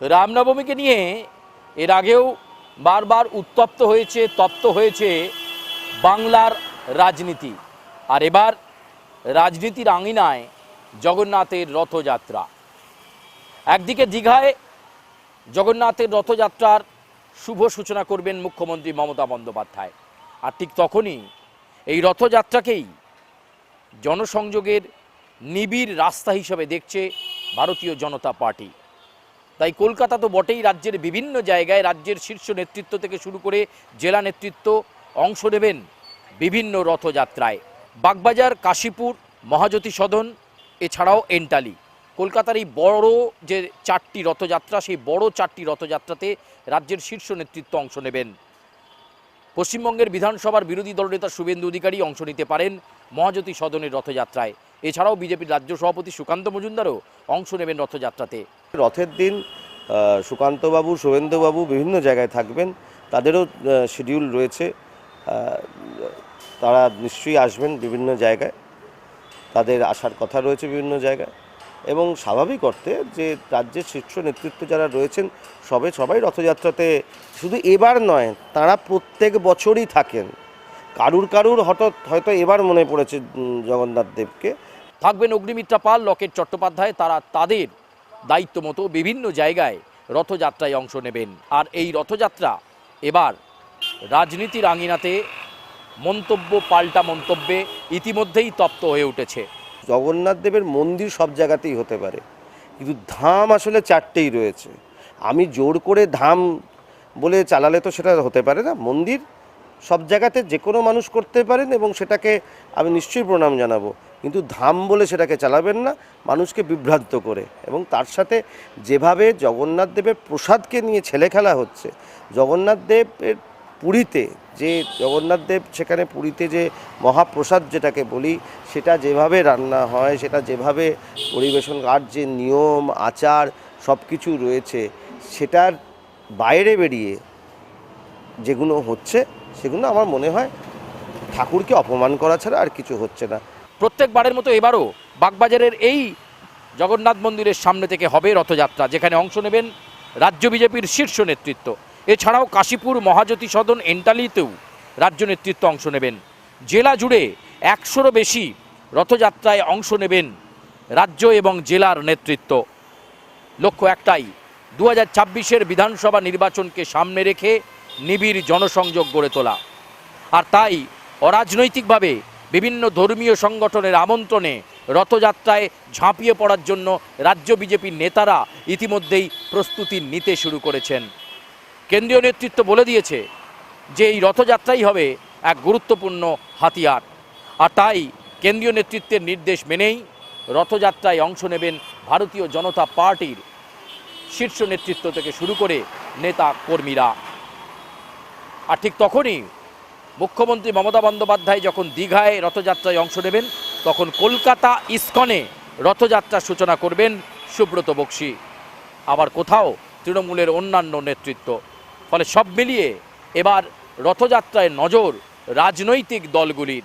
রামনবমীকে নিয়ে এর আগেও বারবার উত্তপ্ত হয়েছে, তপ্ত হয়েছে বাংলার রাজনীতি। আর এবার রাজনীতির আঙিনায় জগন্নাথের রথযাত্রা। একদিকে দীঘায় জগন্নাথের রথযাত্রার শুভ সূচনা করবেন মুখ্যমন্ত্রী মমতা বন্দ্যোপাধ্যায়। আর ঠিক তখনই এই রথযাত্রাকেই জনসংযোগের নিবিড় রাস্তা হিসেবে দেখছে ভারতীয় জনতা পার্টি। তাই কলকাতা তো বটেই রাজ্যের বিভিন্ন জায়গায় রাজ্যের শীর্ষ নেতৃত্ব থেকে শুরু করে জেলা নেতৃত্ব অংশ নেবেন বিভিন্ন রথযাত্রায়। বাগবাজার, কাশীপুর, মহাজ্যোতি সদন, এছাড়াও এন্টালি। কলকাতার এই বড় যে চারটি রথযাত্রা, সেই বড় চারটি রথযাত্রাতে রাজ্যের শীর্ষ নেতৃত্ব অংশ নেবেন। পশ্চিমবঙ্গের বিধানসভার বিরোধী দলনেতা শুভেন্দু অধিকারী অংশ নিতে পারেন মহাজ্যোতি সদনের রথযাত্রায়। এছাড়াও বিজেপির রাজ্য সভাপতি সুকান্ত মজুমদারও অংশ নেবেন রথযাত্রাতে। রথের দিন সুকান্তবাবু, শুভেন্দুবাবু বিভিন্ন জায়গায় থাকবেন। তাদেরও শিডিউল রয়েছে। তারা নিশ্চয়ই আসবেন বিভিন্ন জায়গায়। তাদের আসার কথা রয়েছে বিভিন্ন জায়গায়। এবং স্বাভাবিক অর্থে যে রাজ্যের শীর্ষ নেতৃত্ব যারা রয়েছেন, সবে সবাই রথযাত্রাতে শুধু এবার নয়, তারা প্রত্যেক বছরই থাকেন। কারুর কারুর হঠাৎ হয়তো এবার মনে পড়েছে জগন্নাথ দেবকে থাকবেন অগ্নিমিত্রা পাল, লকেট চট্টোপাধ্যায়। তারা তাদের দায়িত্ব মতো বিভিন্ন জায়গায় রথযাত্রায় অংশ নেবেন। আর এই রথযাত্রা এবার রাজনীতির আঙিনাতে মন্তব্য, পাল্টা মন্তব্যে ইতিমধ্যেই তপ্ত হয়ে উঠেছে। জগন্নাথ দেবের মন্দির সব জায়গাতেই হতে পারে, কিন্তু ধাম আসলে চারটেই রয়েছে। আমি জোর করে ধাম বলে চালালে তো সেটা হতে পারে না। মন্দির সব জায়গাতে যে কোনো মানুষ করতে পারেন এবং সেটাকে আমি নিশ্চয়ই প্রণাম জানাব। কিন্তু ধাম বলে সেটাকে চালাবেন না, মানুষকে বিভ্রান্ত করে। এবং তার সাথে যেভাবে জগন্নাথ দেবের প্রসাদকে নিয়ে ছেলে খেলা হচ্ছে, জগন্নাথ দেবের পুরীতে যে, জগন্নাথ দেব সেখানে পুরীতে যে মহাপ্রসাদ যেটাকে বলি, সেটা যেভাবে রান্না হয়, সেটা যেভাবে পরিবেশন আর যে নিয়ম, আচার সব কিছু রয়েছে, সেটার বাইরে বেরিয়ে যেগুলো হচ্ছে, সেগুলো আমার মনে হয় ঠাকুরকে অপমান করা ছাড়া আর কিছু হচ্ছে না। প্রত্যেকবারের মতো এবারও বাগবাজারের এই জগন্নাথ মন্দিরের সামনে থেকে হবে রথযাত্রা, যেখানে অংশ নেবেন রাজ্য বিজেপির শীর্ষ নেতৃত্ব। এছাড়াও কাশীপুর মহাজ্যোতি সদন এন্টালিতেও রাজ্য নেতৃত্ব অংশ নেবেন। জেলা জুড়ে একশোরও বেশি রথযাত্রায় অংশ নেবেন রাজ্য এবং জেলার নেতৃত্ব। লক্ষ্য একটাই দু হাজার বিধানসভা নির্বাচনকে সামনে রেখে নিবিড় জনসংযোগ গড়ে তোলা। আর তাই অরাজনৈতিকভাবে বিভিন্ন ধর্মীয় সংগঠনের আমন্ত্রণে রথযাত্রায় ঝাঁপিয়ে পড়ার জন্য রাজ্য বিজেপির নেতারা ইতিমধ্যেই প্রস্তুতি নিতে শুরু করেছেন। কেন্দ্রীয় নেতৃত্ব বলে দিয়েছে যে এই রথযাত্রাই হবে এক গুরুত্বপূর্ণ হাতিয়ার। আর তাই কেন্দ্রীয় নেতৃত্বের নির্দেশ মেনেই রথযাত্রায় অংশ নেবেন ভারতীয় জনতা পার্টির শীর্ষ নেতৃত্ব থেকে শুরু করে নেতা কর্মীরা। আর ঠিক তখনই মুখ্যমন্ত্রী মমতা বন্দ্যোপাধ্যায় যখন দীঘায় রথযাত্রায় অংশ নেবেন, তখন কলকাতা ইস্কনে রথযাত্রার সূচনা করবেন সুব্রত বক্সি। আবার কোথাও তৃণমূলের অন্যান্য নেতৃত্ব। ফলে সব মিলিয়ে এবার রথযাত্রায় নজর রাজনৈতিক দলগুলির।